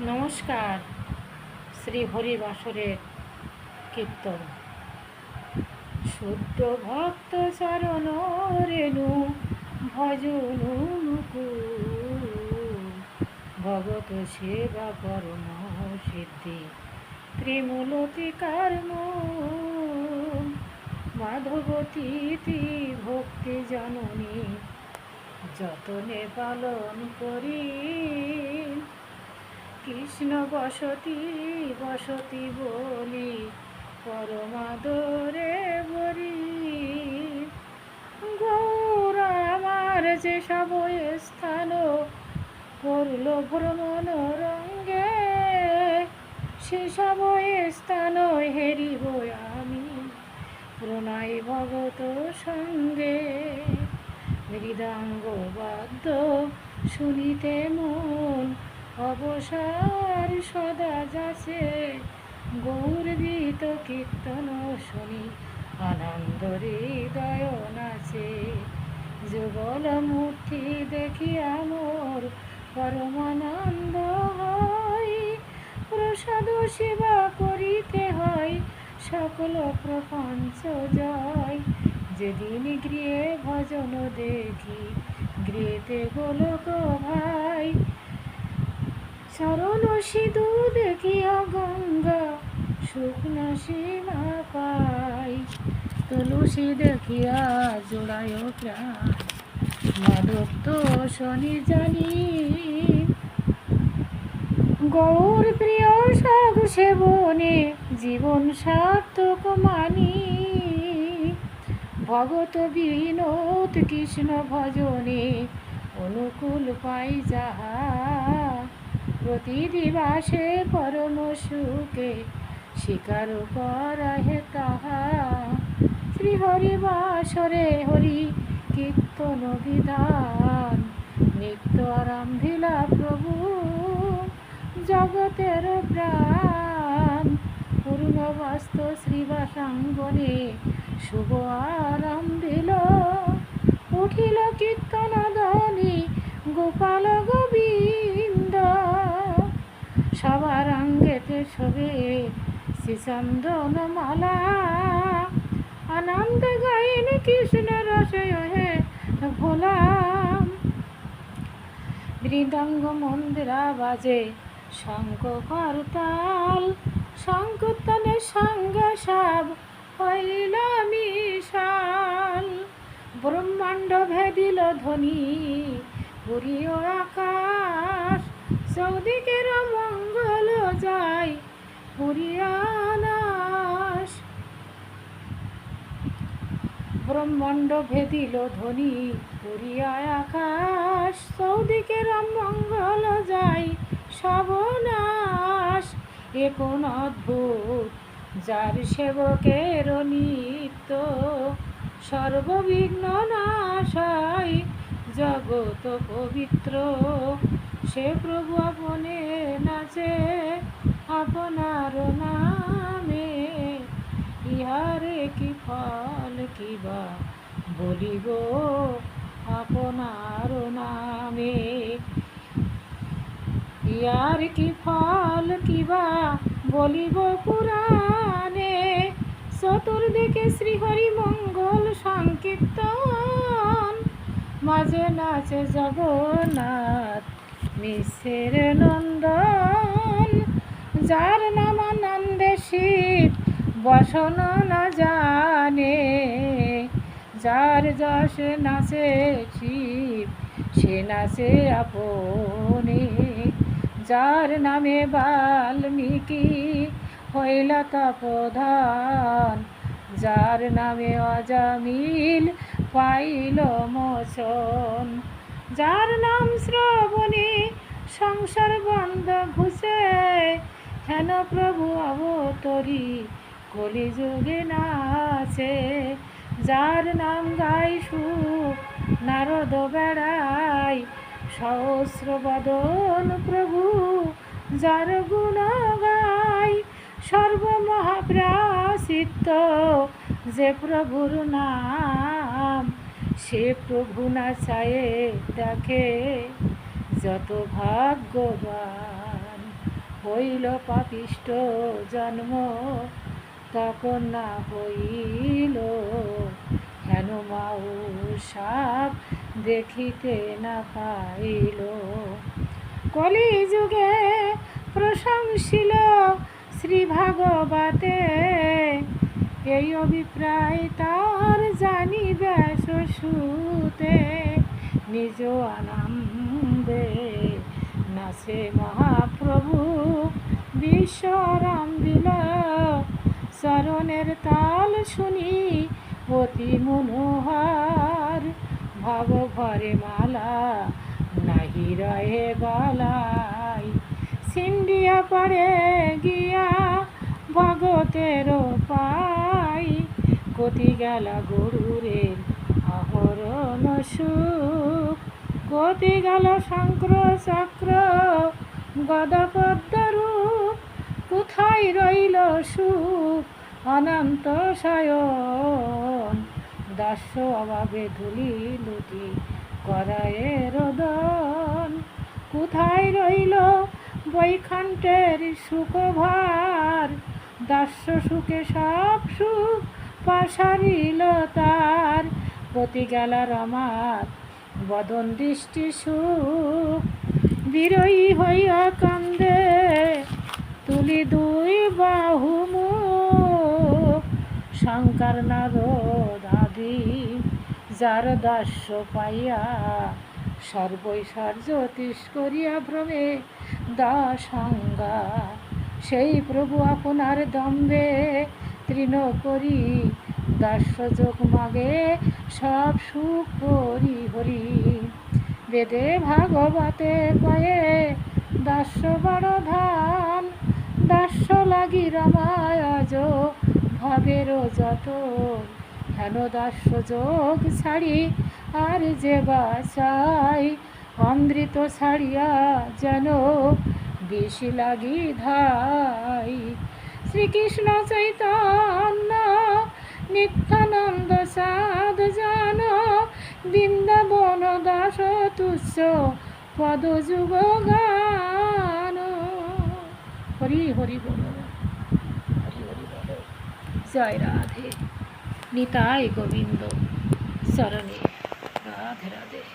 নমস্কার, শ্রী হরিবাসরের কীর্তন। শুদ্ধ ভক্ত চরণ রেণু, ভজন ভগত সেবা কর্ম সিদ্ধি ত্রিমূলতি কর্ম। মাধবতী ভক্তি জননী, যতনে পালন করি কৃষ্ণ বসতি বসতি বলি, পরমাদরে বরি গৌর আমার যে সব স্থান, করল ভ্রমণ রঙ্গে। সেসব স্থান হেরিব আমি, প্রণয় ভগত সঙ্গে। মৃদাঙ্গ বাদ্য শুনিতে মন অবসর সদা যাচ্ছে। গৌরবিত কীর্তন শুনি, আনন্দ হৃদয় নাচে। যুগল মূর্তি দেখি আমর, পরমানন্দ হয়। প্রসাদ সেবা করিতে হয়, সকল প্রপঞ্চ জয়। যেদিন গৃহে ভজন দেখি, গৃহেতে গোলক ভাই। চরণ সিধু দেখিয়া গঙ্গা, শুকনা সীমা পাই। তুলসী দেখিয়া জোড়ায় প্রাণ। মাধব তো শনি জানি। গৌর প্রিয় সাধু সেবনে জীবন সার্থক মানি। ভগত বিনোদ কৃষ্ণ ভজনে অনুকূল পাই যাহা। প্রতি দিবাসে পরম সুখে শিকার করা হে তাহা। শ্রী হরি বাসরে হরি কীর্তন বিধান, নিত্য আরম্ভিলা প্রভু জগতের প্রাণ। পূর্ণ বাস্ত শ্রীবাসাঙ্গনে শুভ আরম্ভিল উঠিল কীর্তন ধ্বনি গোপাল গোবিন্দ সবার অঙ্গেতে শোভে শ্রীচন্দন মালা আনন্দ গাইন কৃষ্ণ রসে ভোলা। মৃদঙ্গ মন্দিরা বাজে শঙ্খ করতাল। সংকীর্তনের সঙ্গে সব হইল মিশাল। ব্রহ্মাণ্ড ভেদিল ধ্বনি পুরীয় আকাশ। চৌদিকের মঙ্গল যায় পুরিয়ানাশ ব্রহ্মাণ্ড ভেদিল ধ্বনি পুরিয়ায় আকাশ চৌদিকের মঙ্গল যায় সবনাশ এ কোন অদ্ভুত, যার সেবকের নিত্য সর্ববিঘ্ন নাশ হয়। জগত পবিত্র সে প্রভু আপনে নাচে, আপনার নামে। ইহারে কি ফল কিবা বলিব আপনার নামে? ইয়ার কি ফল কিবা বলিব পুরাণে? চতুর্দিকে শ্রীহরি মঙ্গল সংকীর্তন। মাঝে নাচে জগন্নাথ মিশ্রের নন্দন, যার নাম আনন্দে শীত, বসন না জানে। যার যশ নাচে শিব, সে নাচে আপনে। যার নামে বাল্মীকি হইল তপধান, যার নামে অজামিল পাইল মোচন। যার নাম শ্রবণে, সংসার বন্ধ ঘুষে। হেন প্রভু অবতরী, কলিযুগে নাচে। যার নাম গাই সুখ নারদ বেড়াই। সহস্র বদন প্রভু, যার গুণ গাই। সর্বমহাপ্রাসিদ্ধ যে প্রভুর নাম। সে প্রভু না চায়ে দেখে। যত ভাগ্যবান হইল পাপিষ্ট জন্ম, তখন না হইল হেন মাউ সাপ দেখিতে না পাইল। কলি যুগে প্রশংসিল শ্রী ভাগবতে এই অভিপ্রায় তার জানিবে সুতে। নিজ আনন্দে নাচে মহাপ্রভু, বিশ্বরাম দিল। চরণের তাল শুনি অতি মনোহর, ভাব ভরে মালা, নাহি রহে বালাই সিন্ডিয়া পড়ে গিয়া ভগতের পাই কতি গেল গরুরের আহরণ সুখ। কতি গেল শঙ্কর চক্র। গদপদ্মরূপ, কোথায় রইল সুখ? অনন্ত শয়ন। দাস্য অভাবে ধুলি লুটি করায় রোদন। কোথায় রইল বৈখান্তের সুখভার? দাস্য সুখে সব সুখ পাশারিল তার। প্রতি গেল রমার, বদন দৃষ্টি সুখ। বিরয়ী হইয়া কান্দে, তুলি দুই বাহু শঙ্কর আদি, যার দাস্য পাইয়া সর্বৈশ্বর জ্যোতিষ করিয়া ভ্রমে। দা দাসঙ্গা, সেই প্রভু আপনার দম্বে তৃণ করি দাস্য যোগ মাগে, সব সুখ করি হরি। বেদে ভাগবতে কয়ে, দাস্য বড় ধান দাস্য লাগি রামায়জ, ভাবের যত। হেন দাস্য যোগ ছাড়ি আর যে বাসাই অমৃত ছাড়িয়া যেন বেশি লাগি ধাই। শ্রীকৃষ্ণ চৈতন্য, নিত্যানন্দ সাধ জান, বৃন্দাবন দাস তুচ্ছ পদ যুগ গান। হরি হরি বল। হরি হরি বল। জয় রাধে। নিতাই গোবিন্দ। চরণে রাধে রাধে।